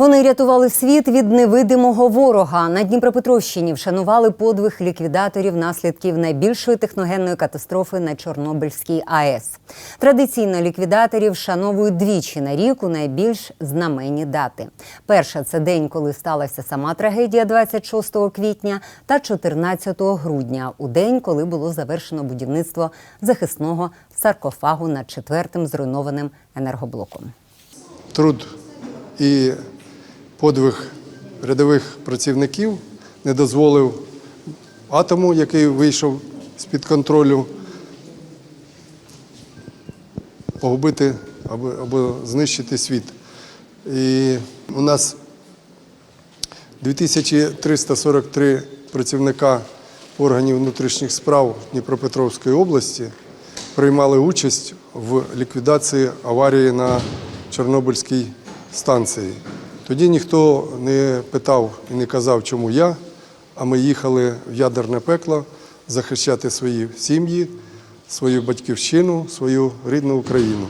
Вони рятували світ від невидимого ворога. На Дніпропетровщині вшанували подвиг ліквідаторів наслідків найбільшої техногенної катастрофи на Чорнобильській АЕС. Традиційно ліквідаторів вшановують двічі на рік у найбільш знаменні дати. Перша це день, коли сталася сама трагедія 26 квітня, та 14 грудня, у день, коли було завершено будівництво захисного саркофагу над четвертим зруйнованим енергоблоком. Труд і подвиг рядових працівників не дозволив атому, який вийшов з-під контролю, погубити або, або знищити світ. І у нас 2343 працівника органів внутрішніх справ Дніпропетровської області приймали участь в ліквідації аварії на Чорнобильській станції. Тоді ніхто не питав і не казав, чому я, а ми їхали в ядерне пекло захищати свої сім'ї, свою батьківщину, свою рідну Україну.